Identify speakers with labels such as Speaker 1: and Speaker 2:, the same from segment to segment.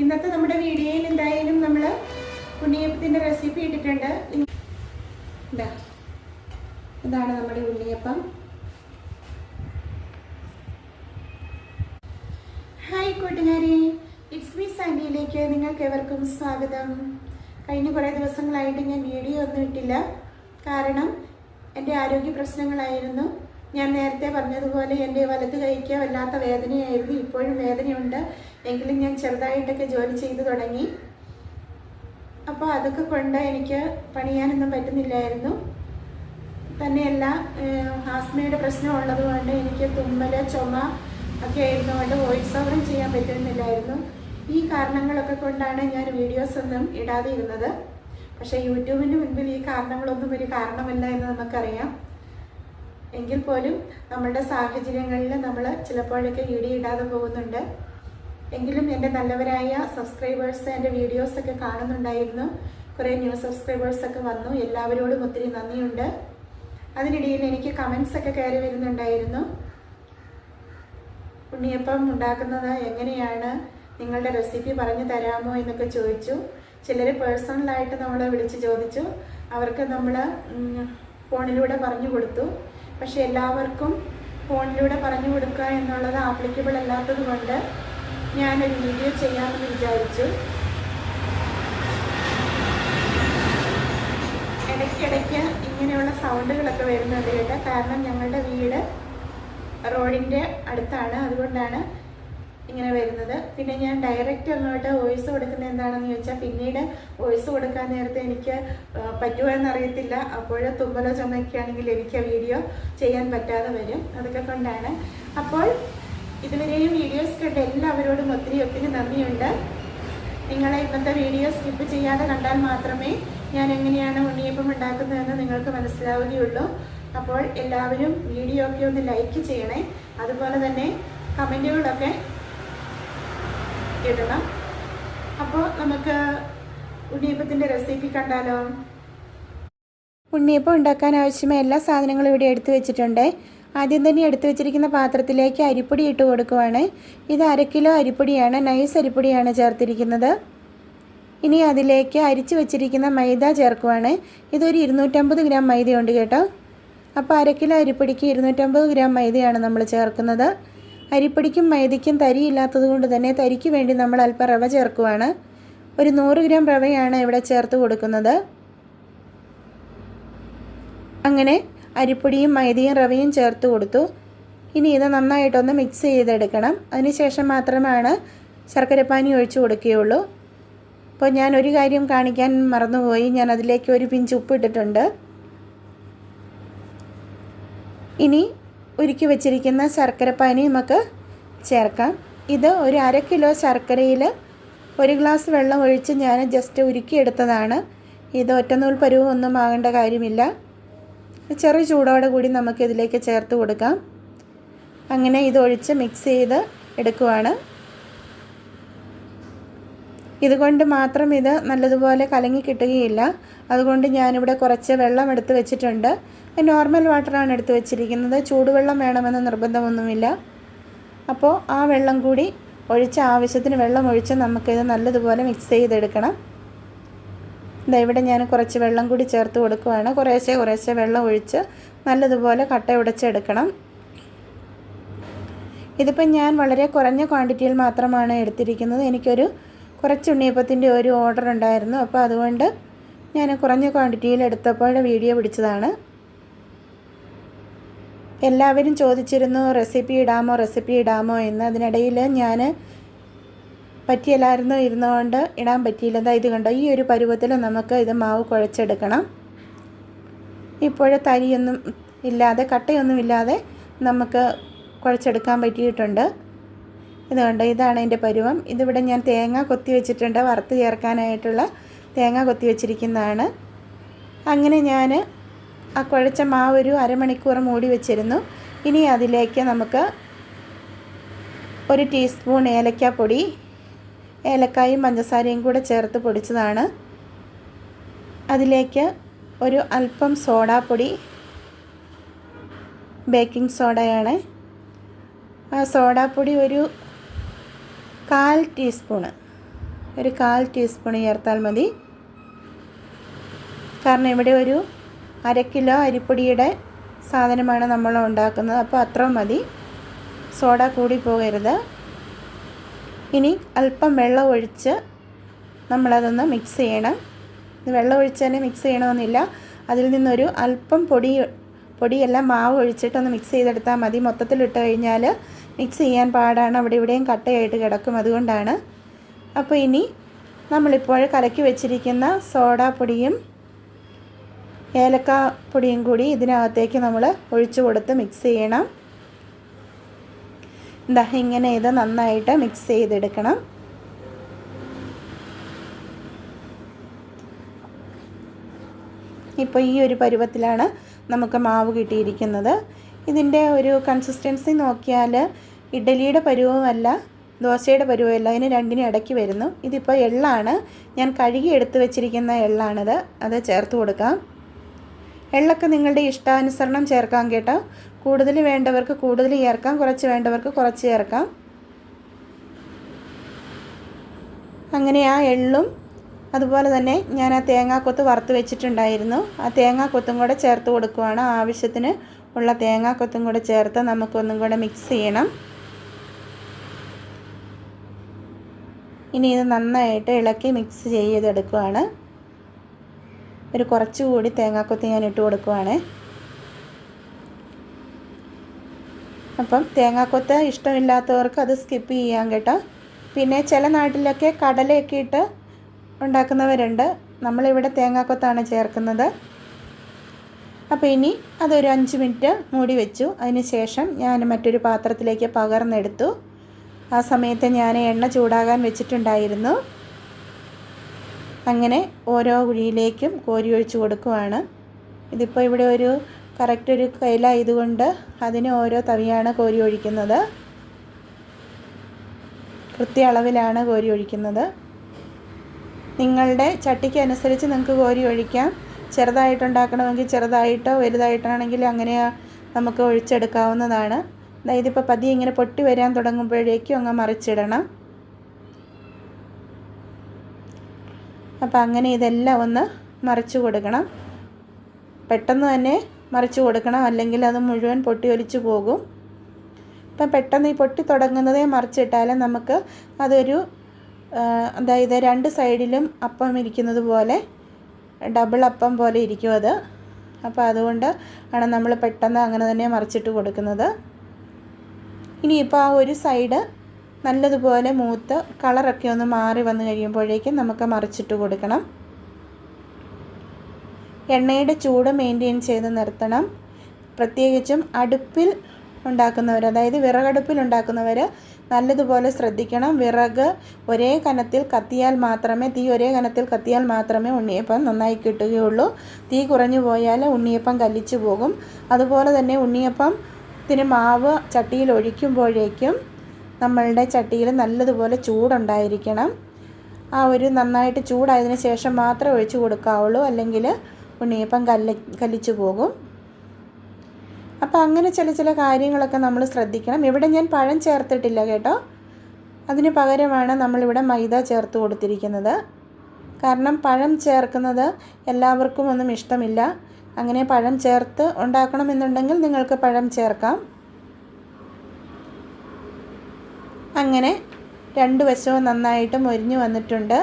Speaker 1: ഇന്നത്തെ നമ്മുടെ വീഡിയോയിൽ എന്തായാലും നമ്മൾ ഉണ്ണിയപ്പത്തിന്റെ റെസിപ്പി ഇട്ടിട്ടുണ്ട്. ഇതാണ് നമ്മുടെ ഉണ്ണിയപ്പം. ഹായ് കൂട്ടുകാരി ഇറ്റ്സ് മീ സാൻഡിയിലേക്ക് നിങ്ങൾക്ക് എവർക്കും സ്വാഗതം. കഴിഞ്ഞ കുറേ ദിവസങ്ങളായിട്ട് ഞാൻ വീഡിയോ ഒന്നും ഇട്ടില്ല. കാരണം എന്റെ ആരോഗ്യ പ്രശ്നങ്ങളായിരുന്നു. ഞാൻ നേരത്തെ പറഞ്ഞതുപോലെ എന്റെ വലത് കൈക്ക് വല്ലാത്ത വേദനയായിരുന്നു. ഇപ്പോഴും വേദനയുണ്ട്. എങ്കിലും ഞാൻ ചെറുതായിട്ടൊക്കെ ജോലി ചെയ്തു തുടങ്ങി. അപ്പോൾ അതൊക്കെ കൊണ്ട് എനിക്ക് പണിയാനൊന്നും പറ്റുന്നില്ലായിരുന്നു. തന്നെയല്ല ആസ്മയുടെ പ്രശ്നം ഉള്ളതുകൊണ്ട് എനിക്ക് തുമ്മൽ ചുമ ഒക്കെ ആയിരുന്നുകൊണ്ട് വോയിസ് ഓവറും ചെയ്യാൻ പറ്റുന്നില്ലായിരുന്നു. ഈ കാരണങ്ങളൊക്കെ കൊണ്ടാണ് ഞാൻ വീഡിയോസ് ഒന്നും ഇടാതെ ഇരുന്നത് പക്ഷേ യൂട്യൂബിന് മുൻപിൽ ഈ കാരണങ്ങളൊന്നും ഒരു കാരണമല്ല എന്ന് നമുക്കറിയാം. എങ്കിൽ പോലും നമ്മളുടെ സാഹചര്യങ്ങളിൽ നമ്മൾ ചിലപ്പോഴൊക്കെ വീഡിയോ പോകുന്നുണ്ട്. എങ്കിലും എന്റെ നല്ലവരായ സബ്സ്ക്രൈബേഴ്സ് എന്റെ വീഡിയോസൊക്കെ കാണുന്നുണ്ടായിരുന്നു. കുറേ ന്യൂ സബ്സ്ക്രൈബേഴ്സൊക്കെ വന്നു. എല്ലാവരോടും ഒത്തിരി നന്ദിയുണ്ട്. അതിനിടയിൽ എനിക്ക് കമൻസ് ഒക്കെ കയറി വരുന്നുണ്ടായിരുന്നു. ഉണ്ണിയപ്പം ഉണ്ടാക്കുന്നത് എങ്ങനെയാണ്? നിങ്ങളുടെ റെസിപ്പി പറഞ്ഞു തരാമോ എന്നൊക്കെ ചോദിച്ചു. ചിലർ പേഴ്സണലായിട്ട് നമ്മളെ വിളിച്ച് ചോദിച്ചു. അവർക്ക് നമ്മൾ ഫോണിലൂടെ പറഞ്ഞു കൊടുത്തു. പക്ഷെ എല്ലാവർക്കും ഫോണിലൂടെ പറഞ്ഞു കൊടുക്കുക എന്നുള്ളത് ആപ്ലിക്കബിൾ അല്ലാത്തത് കൊണ്ട് ഞാനൊരു വീഡിയോ ചെയ്യാമെന്ന് വിചാരിച്ചു. ഇടയ്ക്കിടയ്ക്ക് ഇങ്ങനെയുള്ള സൗണ്ടുകളൊക്കെ വരുന്നത് കേട്ടോ. കാരണം ഞങ്ങളുടെ വീട് റോഡിന്റെ അടുത്താണ്. അതുകൊണ്ടാണ് ഇങ്ങനെ വരുന്നത്. പിന്നെ ഞാൻ ഡയറക്റ്റ് അങ്ങോട്ട് വോയിസ് കൊടുക്കുന്നത് എന്താണെന്ന് ചോദിച്ചാൽ പിന്നീട് വോയിസ് കൊടുക്കാൻ നേരത്തെ എനിക്ക് പറ്റുമോ എന്നറിയത്തില്ല അപ്പോൾ തുമ്പലോ ചുമയ്ക്കുകയാണെങ്കിൽ എനിക്ക് വീഡിയോ ചെയ്യാൻ പറ്റാതെ വരും. അതൊക്കെ കൊണ്ടാണ്. അപ്പോൾ ഇതുവരെയും വീഡിയോസ് കണ്ട എല്ലാവരോടും ഒത്തിരി ഒത്തിരി നന്ദിയുണ്ട്. നിങ്ങളെ ഇന്നത്തെ വീഡിയോ സ്കിപ്പ് ചെയ്യാതെ കണ്ടാൽ മാത്രമേ ഞാൻ എങ്ങനെയാണ് ഉണ്ണിയപ്പം ഉണ്ടാക്കുന്നതെന്ന് നിങ്ങൾക്ക് മനസ്സിലാവുകയുള്ളൂ. അപ്പോൾ എല്ലാവരും വീഡിയോ ഒക്കെ ഒന്ന് ലൈക്ക് ചെയ്യണേ. അതുപോലെ തന്നെ കമന്റുകളൊക്കെ ഇടണം അപ്പോൾ നമുക്ക് ഉണ്ണിയപ്പത്തിന്റെ റെസിപ്പി കണ്ടാലോ? ഉണ്ണിയപ്പം ഉണ്ടാക്കാൻ ആവശ്യമായ എല്ലാ സാധനങ്ങളും ഇവിടെ എടുത്തു വെച്ചിട്ടുണ്ട്. ആദ്യം തന്നെ എടുത്തു വെച്ചിരിക്കുന്ന പാത്രത്തിലേക്ക് അരിപ്പൊടി ഇട്ട് കൊടുക്കുവാണ്. ഇത് അര കിലോ അരിപ്പൊടിയാണ് നൈസ് അരിപ്പൊടിയാണ് ചേർത്തിരിക്കുന്നത്. ഇനി അതിലേക്ക് അരിച്ചു വെച്ചിരിക്കുന്ന മൈദ ചേർക്കുവാണ്. ഇതൊരു ഇരുന്നൂറ്റമ്പത് ഗ്രാം മൈദയുണ്ട് കേട്ടോ. അപ്പോൾ അര കിലോ അരിപ്പൊടിക്ക് ഇരുന്നൂറ്റമ്പത് ഗ്രാം മൈദയാണ് നമ്മൾ ചേർക്കുന്നത്. അരിപ്പൊടിക്കും മൈദയ്ക്കും തരിയില്ലാത്തത് കൊണ്ട് തന്നെ തരിക്ക് വേണ്ടി നമ്മൾ അല്പം റവ ചേർക്കുവാണ്. ഒരു നൂറ് ഗ്രാം റവയാണ് ഇവിടെ ചേർത്ത് കൊടുക്കുന്നത്. അങ്ങനെ അരിപ്പൊടിയും മൈദയും റവയും ചേർത്ത് കൊടുത്തു. ഇനി ഇത് നന്നായിട്ടൊന്ന് മിക്സ് ചെയ്തെടുക്കണം. അതിനുശേഷം മാത്രമാണ് ശർക്കരപ്പാനി ഒഴിച്ചു കൊടുക്കുകയുള്ളൂ. അപ്പോൾ ഞാൻ ഒരു കാര്യം കാണിക്കാൻ മറന്നുപോയി. ഞാൻ അതിലേക്ക് ഒരു പിഞ്ച് ഉപ്പ് ഇട്ടിട്ടുണ്ട്. ഇനി ഉരുക്കി വെച്ചിരിക്കുന്ന ശർക്കര പാനി നമുക്ക് ചേർക്കാം. ഇത് ഒരു അര കിലോ ശർക്കരയിൽ ഒരു ഗ്ലാസ് വെള്ളം ഒഴിച്ച് ഞാൻ ജസ്റ്റ് ഉരുക്കിയെടുത്തതാണ്. ഇത് ഒറ്റനൂൽ പരുവം ഒന്നും ആകേണ്ട കാര്യമില്ല. ചെറു ചൂടോടെ കൂടി നമുക്ക് ഇതിലേക്ക് ചേർത്ത് കൊടുക്കാം. അങ്ങനെ ഇതൊഴിച്ച് മിക്സ് ചെയ്ത് എടുക്കുവാണ്. ഇതുകൊണ്ട് മാത്രം ഇത് നല്ലതുപോലെ കലങ്ങി കിട്ടുകയില്ല. അതുകൊണ്ട് ഞാനിവിടെ കുറച്ച് വെള്ളം എടുത്ത് വെച്ചിട്ടുണ്ട്. നോർമൽ വാട്ടറാണ് എടുത്ത് വെച്ചിരിക്കുന്നത്. ചൂടുവെള്ളം വേണമെന്ന് നിർബന്ധമൊന്നുമില്ല. അപ്പോൾ ആ വെള്ളം കൂടി ഒഴിച്ച് ആവശ്യത്തിന് വെള്ളം ഒഴിച്ച് നമുക്കിത് നല്ലതുപോലെ മിക്സ് ചെയ്തെടുക്കണം. ഇതാ ഇവിടെ ഞാൻ കുറച്ച് വെള്ളം കൂടി ചേർത്ത് കൊടുക്കുവാണ്. കുറേശ്ശെ കുറേശ്ശെ വെള്ളം ഒഴിച്ച് നല്ലതുപോലെ കട്ട ഉടച്ചെടുക്കണം. ഇതിപ്പം ഞാൻ വളരെ കുറഞ്ഞ ക്വാണ്ടിറ്റിയിൽ മാത്രമാണ് എടുത്തിരിക്കുന്നത്. എനിക്കൊരു കുറച്ച് ഉണ്ണിയപ്പത്തിന്റെ ഒരു ഓർഡർ ഉണ്ടായിരുന്നു. അപ്പോൾ അതുകൊണ്ട് ഞാൻ കുറഞ്ഞ ക്വാണ്ടിറ്റിയിൽ എടുത്തപ്പോൾ വീഡിയോ പിടിച്ചതാണ്. എല്ലാവരും ചോദിച്ചിരുന്നു റെസിപ്പി ഇടാമോ? റെസിപ്പി ഇടാമോ? എന്ന് അതിനിടയിൽ ഞാൻ പറ്റിയല്ലായിരുന്നു ഇരുന്നുകൊണ്ട് ഇടാൻ പറ്റിയില്ല. ദാ ഇത് കണ്ടോ? ഈ ഒരു പരുവത്തിൽ നമുക്ക് ഇത് മാവ് കുഴച്ചെടുക്കണം. ഇപ്പോൾ തരിയൊന്നും ഇല്ലാതെ കട്ടയൊന്നും ഇല്ലാതെ നമുക്ക് കുഴച്ചെടുക്കാൻ പറ്റിയിട്ടുണ്ട്. ഇത് കണ്ടോ? ഇതാണ് എന്റെ പരുവം. ഇതിവിടെ ഞാൻ തേങ്ങ കൊത്തി വെച്ചിട്ടുണ്ട്. വറുത്ത് ചേർക്കാനായിട്ടുള്ള തേങ്ങ കൊത്തി വെച്ചിരിക്കുന്നതാണ്. അങ്ങനെ ഞാൻ ആ കുഴച്ച മാവ് ഒരു അരമണിക്കൂർ മൂടി വെച്ചിരുന്നു. ഇനി അതിലേക്ക് നമുക്ക് ഒരു ടീസ്പൂൺ ഏലക്കാപ്പൊടി ഏലക്കായും പഞ്ചസാരയും കൂടെ ചേർത്ത് പൊടിച്ചതാണ്. അതിലേക്ക് ഒരു അല്പം സോഡാപ്പൊടി ബേക്കിംഗ് സോഡയാണ്. ആ സോഡാപ്പൊടി ഒരു കാൽ ടീസ്പൂണ്. ഒരു കാൽ ടീസ്പൂൺ ചേർത്താൽ മതി. കാരണം ഇവിടെ ഒരു അര കിലോ അരിപ്പൊടിയുടെ സാധനമാണ് നമ്മൾ ഉണ്ടാക്കുന്നത്. അപ്പോൾ അത്ര മതി. സോഡ കൂടി പോകരുത്. ഇനി അല്പം വെള്ളം ഒഴിച്ച് നമ്മളതൊന്ന് മിക്സ് ചെയ്യണം. വെള്ളം ഒഴിച്ച് തന്നെ മിക്സ് ചെയ്യണമെന്നില്ല. അതിൽ നിന്നൊരു അല്പം പൊടി പൊടിയെല്ലാം മാവ് ഒഴിച്ചിട്ടൊന്ന് മിക്സ് ചെയ്തെടുത്താൽ മതി. മൊത്തത്തിലിട്ട് കഴിഞ്ഞാൽ മിക്സ് ചെയ്യാൻ പാടാണ്. അവിടെ ഇവിടെയും കട്ടയായിട്ട് കിടക്കും. അതുകൊണ്ടാണ് അപ്പോൾ ഇനി നമ്മളിപ്പോൾ കലക്കി വെച്ചിരിക്കുന്ന സോഡാ പൊടിയും ഏലക്ക പൊടിയും കൂടി ഇതിനകത്തേക്ക് നമ്മൾ ഒഴിച്ചു കൊടുത്ത് മിക്സ് ചെയ്യണം. എന്താ ഇങ്ങനെ ഇത് നന്നായിട്ട് മിക്സ് ചെയ്തെടുക്കണം. ഇപ്പോൾ ഈ ഒരു പരുവത്തിലാണ് നമുക്ക് മാവ് കിട്ടിയിരിക്കുന്നത്. ഇതിന്റെ ഒരു കൺസിസ്റ്റൻസി നോക്കിയാൽ ഇഡലിയുടെ പരുവമല്ല ദോശയുടെ പരുവമല്ല അതിന് രണ്ടിനും ഇടയ്ക്ക് വരുന്നു. ഇതിപ്പോൾ എള്ളാണ്. ഞാൻ കഴുകി എടുത്ത് വെച്ചിരിക്കുന്ന എള്ളാണിത്. അത് ചേർത്ത് കൊടുക്കാം. എള്ളൊക്കെ നിങ്ങളുടെ ഇഷ്ടാനുസരണം ചേർക്കാം കേട്ടോ. കൂടുതൽ വേണ്ടവർക്ക് കൂടുതൽ ചേർക്കാം കുറച്ച് വേണ്ടവർക്ക് കുറച്ച് ചേർക്കാം. അങ്ങനെ ആ എള്ളും അതുപോലെ തന്നെ ഞാൻ ആ തേങ്ങാക്കൊത്ത് വറുത്ത് വെച്ചിട്ടുണ്ടായിരുന്നു. ആ തേങ്ങാക്കൊത്തും കൂടെ ചേർത്ത് കൊടുക്കുവാണ് ആവശ്യത്തിന് ഉള്ള തേങ്ങാക്കൊത്തും കൂടെ ചേർത്ത് നമുക്കൊന്നും കൂടെ മിക്സ് ചെയ്യണം. ഇനി ഇത് നന്നായിട്ട് ഇളക്കി മിക്സ് ചെയ്തെടുക്കുവാണ്. ഒരു കുറച്ചുകൂടി തേങ്ങാക്കൊത്ത് ഞാൻ ഇട്ട് കൊടുക്കുവാണ്. അപ്പം തേങ്ങാക്കൊത്ത് ഇഷ്ടമില്ലാത്തവർക്ക് അത് സ്കിപ്പ് ചെയ്യാം കേട്ടോ. പിന്നെ ചില നാട്ടിലൊക്കെ കടലയൊക്കെ ഇട്ട് ഉണ്ടാക്കുന്നവരുണ്ട്. നമ്മളിവിടെ തേങ്ങാക്കൊത്താണ് ചേർക്കുന്നത്. അപ്പോൾ ഇനി അതൊരു അഞ്ച് മിനിറ്റ് മൂടി വെച്ചു. അതിന് ശേഷം ഞാൻ മറ്റൊരു പാത്രത്തിലേക്ക് പകർന്നെടുത്തു. ആ സമയത്ത് ഞാൻ എണ്ണ ചൂടാകാൻ വെച്ചിട്ടുണ്ടായിരുന്നു. അങ്ങനെ ഓരോ കുഴിയിലേക്കും കോരി ഒഴിച്ചു കൊടുക്കുവാണ്. ഇതിപ്പോൾ ഇവിടെ ഒരു കറക്റ്റ് ഒരു കയ്യിലായതുകൊണ്ട് അതിന് ഓരോ തവിയാണ് കോരി ഒഴിക്കുന്നത്. കൃത്യ അളവിലാണ് കോരി ഒഴിക്കുന്നത്. നിങ്ങളുടെ ചട്ടിക്കനുസരിച്ച് നിങ്ങൾക്ക് കോരി ഒഴിക്കാം. ചെറുതായിട്ടുണ്ടാക്കണമെങ്കിൽ ചെറുതായിട്ടോ വലുതായിട്ടാണെങ്കിൽ അങ്ങനെ നമുക്ക് ഒഴിച്ചെടുക്കാവുന്നതാണ്. അതായത് ഇപ്പോൾ പതിയെ ഇങ്ങനെ പൊട്ടി വരാൻ തുടങ്ങുമ്പോഴേക്കും അങ്ങ് മറിച്ചിടണം. അപ്പോൾ അങ്ങനെ ഇതെല്ലാം ഒന്ന് മറിച്ച് കൊടുക്കണം. പെട്ടെന്ന് തന്നെ മറിച്ച് കൊടുക്കണം. അല്ലെങ്കിൽ അത് മുഴുവൻ പൊട്ടി ഒലിച്ചു പോകും. ഇപ്പം പെട്ടെന്ന് ഈ പൊട്ടി തുടങ്ങുന്നതേ മറിച്ചിട്ടാൽ നമുക്ക് അതൊരു അതായത് രണ്ട് സൈഡിലും അപ്പം ഇരിക്കുന്നത് പോലെ ഡബിൾ അപ്പം പോലെ ഇരിക്കും അത്. അപ്പോൾ അതുകൊണ്ട് ആണ് നമ്മൾ പെട്ടെന്ന് അങ്ങനെ തന്നെ മറിച്ചിട്ട് കൊടുക്കുന്നത്. ഇനിയിപ്പോൾ ആ ഒരു സൈഡ് നല്ലതുപോലെ മൂത്ത് കളറൊക്കെ ഒന്ന് മാറി വന്നു കഴിയുമ്പോഴേക്കും നമുക്ക് മറിച്ചിട്ട് കൊടുക്കണം. എണ്ണയുടെ ചൂട് മെയിന്റെയിൻ ചെയ്ത് നിർത്തണം. പ്രത്യേകിച്ചും അടുപ്പിൽ ഉണ്ടാക്കുന്നവർ അതായത് വിറകടുപ്പിൽ ഉണ്ടാക്കുന്നവർ നല്ലതുപോലെ ശ്രദ്ധിക്കണം. വിറക് ഒരേ കനത്തിൽ കത്തിയാൽ മാത്രമേ തീ ഒരേ കനത്തിൽ കത്തിയാൽ മാത്രമേ ഉണ്ണിയപ്പം നന്നായി കിട്ടുകയുള്ളൂ. തീ കുറഞ്ഞു പോയാൽ ഉണ്ണിയപ്പം കല്ലിച്ചു പോകും. അതുപോലെ തന്നെ ഉണ്ണിയപ്പത്തിന് മാവ് ചട്ടിയിൽ ഒഴിക്കുമ്പോഴേക്കും നമ്മളുടെ ചട്ടിയിൽ നല്ലതുപോലെ ചൂടുണ്ടായിരിക്കണം. ആ ഒരു നന്നായിട്ട് ചൂടായതിനു ശേഷം മാത്രമേ ഒഴിച്ചു കൊടുക്കാവുള്ളൂ. അല്ലെങ്കിൽ ഉണ്ണിയപ്പം കല്ല കല്ലിച്ചു പോകും. അപ്പോൾ അങ്ങനെ ചില ചില കാര്യങ്ങളൊക്കെ നമ്മൾ ശ്രദ്ധിക്കണം. ഇവിടെ ഞാൻ പഴം ചേർത്തിട്ടില്ല കേട്ടോ. അതിന് പകരമാണ് നമ്മളിവിടെ മൈദ ചേർത്ത് കൊടുത്തിരിക്കുന്നത്. കാരണം പഴം ചേർക്കുന്നത് എല്ലാവർക്കും ഒന്നും ഇഷ്ടമില്ല. അങ്ങനെ പഴം ചേർത്ത് ഉണ്ടാക്കണമെന്നുണ്ടെങ്കിൽ നിങ്ങൾക്ക് പഴം ചേർക്കാം. അങ്ങനെ രണ്ട് വശവും നന്നായിട്ട് മൊരിഞ്ഞു വന്നിട്ടുണ്ട്.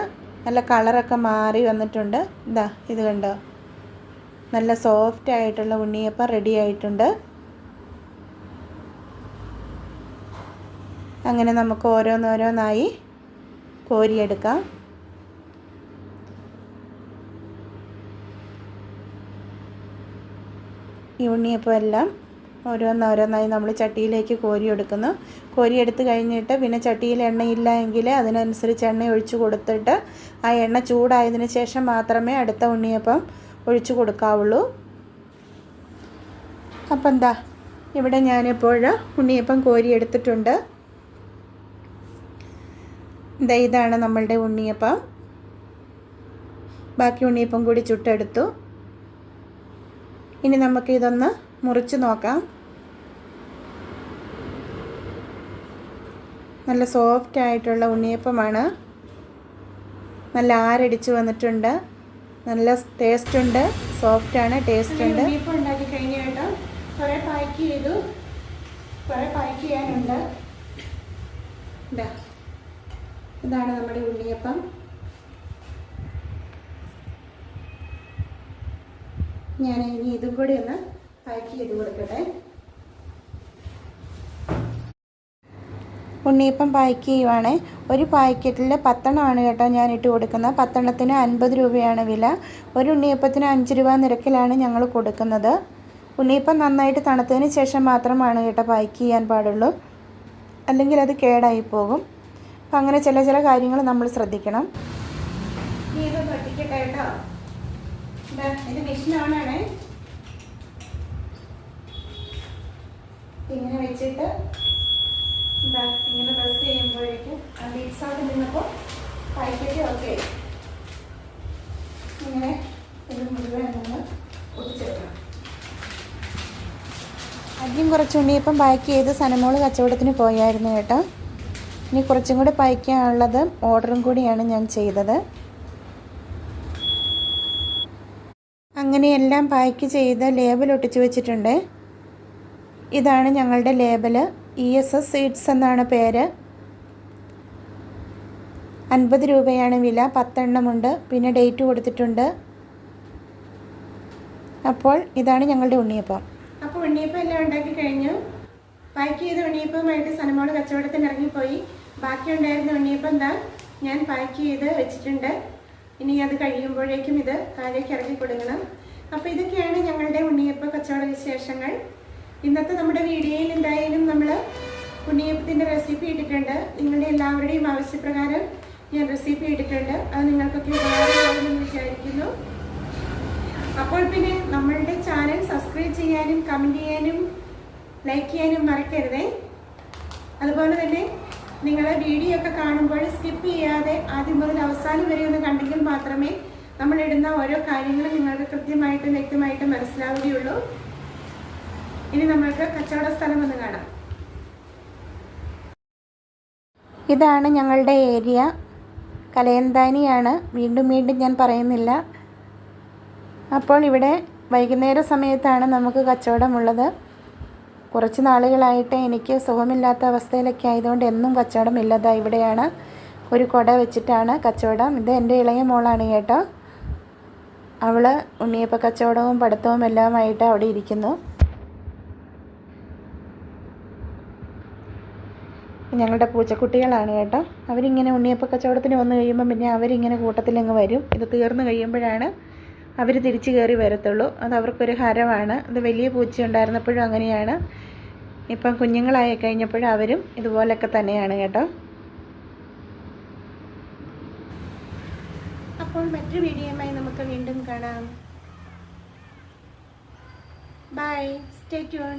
Speaker 1: നല്ല കളറൊക്കെ മാറി വന്നിട്ടുണ്ട്. ഇതാ ഇത് കണ്ടോ? നല്ല സോഫ്റ്റ് ആയിട്ടുള്ള ഉണ്ണിയപ്പം റെഡി ആയിട്ടുണ്ട്. അങ്ങനെ നമുക്ക് ഓരോന്നോരോന്നായി കോരിയെടുക്കാം. ഈ ഉണ്ണിയപ്പം എല്ലാം ഓരോന്നോരോന്നായി നമ്മൾ ചട്ടിയിലേക്ക് കോരിയെടുക്കുന്നു. കോരിയെടുത്ത് കഴിഞ്ഞിട്ട് പിന്നെ ചട്ടിയിൽ എണ്ണയില്ല എങ്കിൽ അതിനനുസരിച്ച് എണ്ണ ഒഴിച്ചു കൊടുത്തിട്ട് ആ എണ്ണ ചൂടായതിന് ശേഷം മാത്രമേ അടുത്ത ഉണ്ണിയപ്പം ഒഴിച്ചു കൊടുക്കാവുള്ളൂ. അപ്പം എന്താ ഇവിടെ ഞാനിപ്പോൾ ഉണ്ണിയപ്പം കോരിയെടുത്തിട്ടുണ്ട്. ഇതാ ഇതാണ് നമ്മളുടെ ഉണ്ണിയപ്പം. ബാക്കി ഉണ്ണിയപ്പം കൂടി ചുട്ടെടുത്തു. ഇനി നമുക്ക് ഇതൊന്ന് മുറിച്ച് നോക്കാം. നല്ല സോഫ്റ്റ് ആയിട്ടുള്ള ഉണ്ണിയപ്പമാണ്.
Speaker 2: നല്ല ആരടിച്ച് വന്നിട്ടുണ്ട്. നല്ല ടേസ്റ്റ് ഉണ്ട് സോഫ്റ്റ് ആണ് ടേസ്റ്റ് ഉണ്ട്
Speaker 1: ഉണ്ണിയപ്പം ഉണ്ടാക്കി കഴിഞ്ഞ കേട്ടോ. കുറെ പാക്ക് ചെയ്തു. കുറെ പാക്ക് ചെയ്യാനുണ്ട്. ഇതാണ് നമ്മുടെ ഉണ്ണിയപ്പം. ഞാൻ ഇനി ഇതും കൂടി ഒന്ന് പാക്ക് ചെയ്ത് കൊടുക്കട്ടെ.
Speaker 2: ഉണ്ണിയപ്പം പാക്ക് ചെയ്യുവാണ്. ഒരു പാക്കറ്റിൽ പത്തെണ്ണമാണ് കേട്ടോ ഞാൻ ഇട്ട് കൊടുക്കുന്നത്. പത്തെണ്ണത്തിന് അൻപത് രൂപയാണ് വില. ഒരു ഉണ്ണിയപ്പത്തിന് അഞ്ച് രൂപ നിരക്കിലാണ് ഞങ്ങൾ കൊടുക്കുന്നത്. ഉണ്ണിയപ്പം നന്നായിട്ട് തണുത്തതിന് ശേഷം മാത്രമാണ് കേട്ടോ പാക്ക് ചെയ്യാൻ പാടുള്ളൂ. അല്ലെങ്കിൽ അത് കേടായി പോകും. അപ്പം അങ്ങനെ ചില ചില കാര്യങ്ങൾ നമ്മൾ ശ്രദ്ധിക്കണം.
Speaker 1: ഇനി ഇത് പൊട്ടിക്കട്ടെ കേട്ടോ. ഇതാ, മെഷീൻ ഓണാണേ ഇങ്ങനെ വെച്ചിട്ട് എന്താ ഇങ്ങനെ പ്രസ് ചെയ്യുമ്പോഴേക്കും ആ ബീറ്റ് സൗണ്ട് നിന്നപ്പോൾ പാക്കറ്റ് ഓക്കെ ഇങ്ങനെ ഇത് മുഴുവൻ ഒന്ന് ഒടിച്ചെടുക്കണം
Speaker 2: ആദ്യം കുറച്ചുണ്ടിയപ്പം ബാക്കി പാക്ക് ചെയ്ത് സനമോൾ കച്ചവടത്തിന് പോയായിരുന്നു കേട്ടോ. ഇനി കുറച്ചും കൂടി പായ്ക്കാനുള്ളത് ഓർഡറും കൂടിയാണ് ഞാൻ ചെയ്തത്. അങ്ങനെയെല്ലാം പായ്ക്ക് ചെയ്ത് ലേബൽ ഒട്ടിച്ചു വെച്ചിട്ടുണ്ട്. ഇതാണ് ഞങ്ങളുടെ label E S S seeds എന്നാണ് പേര്. അൻപത് രൂപയാണ് വില. പത്തെണ്ണമുണ്ട്. പിന്നെ ഡേറ്റ് കൊടുത്തിട്ടുണ്ട്. അപ്പോൾ ഇതാണ് ഞങ്ങളുടെ ഉണ്ണിയപ്പം.
Speaker 1: അപ്പോൾ ഉണ്ണിയപ്പം എല്ലാം ഉണ്ടാക്കി കഴിഞ്ഞു. പായ്ക്ക് ചെയ്ത ഉണ്ണിയപ്പവുമായിട്ട് സനമോൾ കച്ചവടത്തിന് ഇറങ്ങിപ്പോയി ബാക്കി ഉണ്ടായിരുന്ന ഉണ്ണിയപ്പം എന്താ ഞാൻ പാക്ക് ചെയ്ത് വെച്ചിട്ടുണ്ട്. ഇനി അത് കഴിയുമ്പോഴേക്കും ഇത് താഴേക്ക് ഇറക്കി കൊടുക്കണം. അപ്പോൾ ഇതൊക്കെയാണ് ഞങ്ങളുടെ ഉണ്ണിയപ്പ കച്ചവട വിശേഷങ്ങൾ. ഇന്നത്തെ നമ്മുടെ വീഡിയോയിൽ എന്തായാലും നമ്മൾ ഉണ്ണിയപ്പത്തിന്റെ റെസിപ്പി ഇട്ടിട്ടുണ്ട്. നിങ്ങളുടെ എല്ലാവരുടെയും ആവശ്യപ്രകാരം ഞാൻ റെസിപ്പി ഇട്ടിട്ടുണ്ട്. അത് നിങ്ങൾക്കൊക്കെ ഉപകാരമാകുമെന്ന് വിചാരിക്കുന്നു. അപ്പോൾ പിന്നെ നമ്മളുടെ ചാനൽ സബ്സ്ക്രൈബ് ചെയ്യാനും കമന്റ് ചെയ്യാനും ലൈക്ക് ചെയ്യാനും മറക്കരുതേ. അതുപോലെ തന്നെ നിങ്ങളെ വീഡിയോ ഒക്കെ കാണുമ്പോൾ സ്കിപ്പ് ചെയ്യാതെ ആദ്യം മുതൽ അവസാനം വരെ ഒന്ന് കണ്ടെങ്കിൽ മാത്രമേ നമ്മൾ ഇടുന്ന ഓരോ കാര്യങ്ങളും നിങ്ങൾക്ക് കൃത്യമായിട്ടും വ്യക്തമായിട്ടും മനസ്സിലാവുകയുള്ളൂ. ഇനി നമ്മൾക്ക് കച്ചവട സ്ഥലം ഒന്ന് കാണാം.
Speaker 2: ഇതാണ് ഞങ്ങളുടെ ഏരിയ. കലയന്താനിയാണ്. വീണ്ടും വീണ്ടും ഞാൻ പറയുന്നില്ല. അപ്പോൾ ഇവിടെ വൈകുന്നേര സമയത്താണ് നമുക്ക് കച്ചവടമുള്ളത് കുറച്ച് നാളുകളായിട്ട് എനിക്ക് സുഖമില്ലാത്ത അവസ്ഥയിലൊക്കെ ആയതുകൊണ്ട് എന്നും കച്ചവടം ഇല്ലതാ ഇവിടെയാണ്. ഒരു കുട വെച്ചിട്ടാണ് കച്ചവടം. ഇത് എന്റെ ഇളയ മോളാണ് കേട്ടോ. അവൾ ഉണ്ണിയപ്പ കച്ചവടവും പഠിത്തവും എല്ലാമായിട്ട് അവിടെ ഇരിക്കുന്നു. ഞങ്ങളുടെ പൂച്ചക്കുട്ടികളാണ് കേട്ടോ. അവരിങ്ങനെ ഉണ്ണിയപ്പ കച്ചവടത്തിന് വന്നു കഴിയുമ്പം പിന്നെ അവരിങ്ങനെ കൂട്ടത്തിലങ്ങ് വരും. ഇത് തീർന്നു കഴിയുമ്പോഴാണ് അവർ തിരിച്ചു കയറി വരത്തുള്ളൂ. അത് അവർക്കൊരു ഹരമാണ്. അത് വലിയ പൂച്ച ഉണ്ടായിരുന്നപ്പോഴും അങ്ങനെയാണ്. ഇപ്പം കുഞ്ഞുങ്ങളായി കഴിഞ്ഞപ്പോഴും അവരും ഇതുപോലൊക്കെ തന്നെയാണ് കേട്ടോ.
Speaker 1: അപ്പോൾ മറ്റൊരു വീഡിയോയുമായി നമുക്ക് വീണ്ടും കാണാം. By stay tune